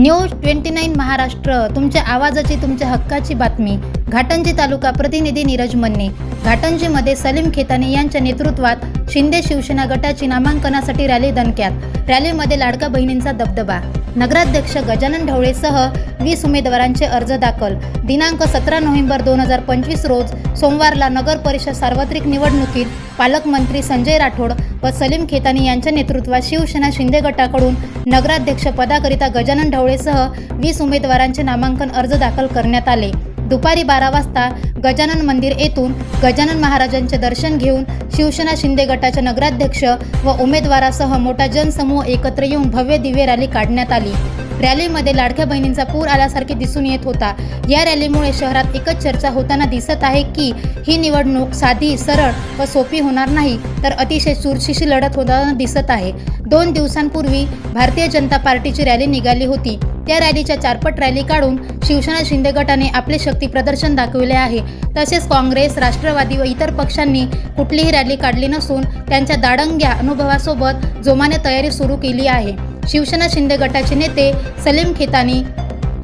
News twenty nine Maharashtra तुमच्या आवाजाची तुमच्या हक्काची बातमी. घाटंजी तालुका प्रतिनिधी नीरज मन्ने. घाटंजीमध्ये सलीम खेताने यांच्या नेतृत्वात शिंदे शिवसेना गटाची नामांकनासाठी रॅली दणक्यात. रॅलीमध्ये लाडका बहिणींचा दबदबा. नगराध्यक्ष गजानन ढवळेसह वीस उमेदवारांचे अर्ज दाखल. दिनांक सतरा नोव्हेंबर दोन हजार पंचवीस रोज सोमवारला नगर परिषद सार्वत्रिक निवडणुकीत पालकमंत्री संजय राठोड व सलीम खेतानी यांच्या नेतृत्वात शिवसेना शिंदे गटाकडून नगराध्यक्ष पदाकरिता गजानन ढवळेसह वीस उमेदवारांचे नामांकन अर्ज दाखल करण्यात आले. दुपारी बारा वाजता गजानन मंदिर येथून गजानन महाराजांचे दर्शन घेऊन शिवसेना शिंदे गटाच्या नगराध्यक्ष व उमेदवारासह मोठा जनसमूह एकत्र येऊन भव्य दिव्य रॅली काढण्यात आली. रॅलीमध्ये लाडक्या बहिणींचा पूर आल्यासारखे दिसून येत होता. या रॅलीमुळे शहरात एकच चर्चा होताना दिसत आहे की ही निवडणूक साधी सरळ व सोपी होणार नाही तर अतिशय चुरशीशी लढत होताना दिसत आहे. दोन दिवसांपूर्वी भारतीय जनता पार्टीची रॅली निघाली होती. त्या रॅलीच्या चारपट रॅली काढून शिवसेना शिंदे गटाने आपले शक्ती प्रदर्शन दाखविले आहे. तसेच काँग्रेस राष्ट्रवादी व इतर पक्षांनी कुठलीही रॅली काढली नसून त्यांच्या दाडंग्या अनुभवासोबत जोमाने तयारी सुरू केली आहे. शिवसेना शिंदे गटाचे नेते सलीम खेतानी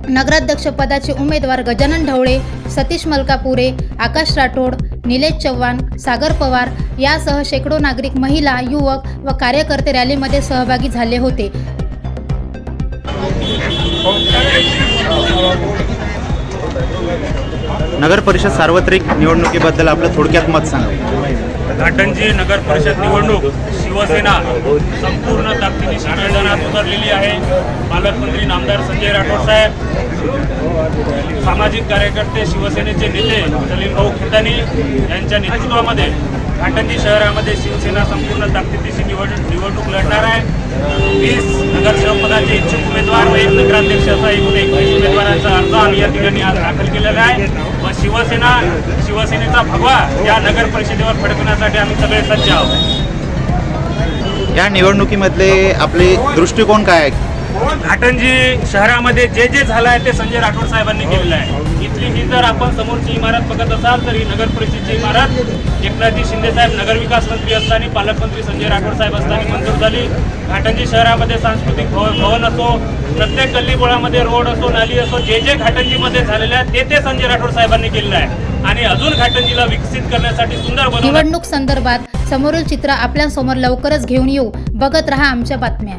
नगराध्यक्षपदाचे उमेदवार गजानन ढवळे सतीश मलकापुरे आकाश राठोड निलेश चव्हाण सागर पवार यासह शेकडो नागरिक महिला युवक व कार्यकर्ते रॅलीमध्ये सहभागी झाले होते. नगर परिषद सार्वत्रिक निवडणुकीबद्दल आपलं थोडक्यात मत सांगा. घाटंजी नगर परिषद निवडणूक शिवसेना संपूर्ण ताकदीने शिक्षणात उतरलेली आहे. पालकमंत्री नामदार संजय राठोड साहेब सामाजिक कार्यकर्ते शिवसेनेचे नेते सलीम भाऊ खेतानी यांच्या नेतृत्वामध्ये घाटंजी शहरामध्ये शिवसेना संपूर्ण ताकदीशी निवड निवडणूक लढणार आहे. वीस नगरसेवक पदाचे इच्छुक उमेदवार व एक नगराध्यक्ष असा एकूण एकवीस उमेदवारांचा अर्ज आम्ही या ठिकाणी आज दाखल केलेला आहे. व शिवसेना शिवसेनेचा भगवा या नगर परिषदेवर फडकण्यासाठी आम्ही सगळे सज्ज आहोत. या निवडणुकीमधले आपले दृष्टिकोन काय आहे? घाटंजी शहरामध्ये जे जे झालं आहे ते संजय राठोड साहेबांनी केलेलं आहे. इथली ही जर आपण समोरची इमारत बघत असाल तर ही नगर परिषदेची इमारत. एकनाथजी शिंदे साहेब नगरविकास मंत्री असताना पालकमंत्री संजय राठोड साहेब असताना मंजूर झाली. घाटंजी शहरामध्ये सांस्कृतिक भवन भवन असो प्रत्येक गल्लीबोळामध्ये रोड असो नाली असो जे जे घाटंजीमध्ये झालेले आहे ते ते संजय राठोड साहेबांनी केलेलं आहे. आणि अजून घाटंजीला विकसित करण्यासाठी सुंदर निवडणूक संदर्भात समोरील चित्र आपल्यासमोर लवकरच घेऊन येऊ. बघत रहा आमच्या बातम्या.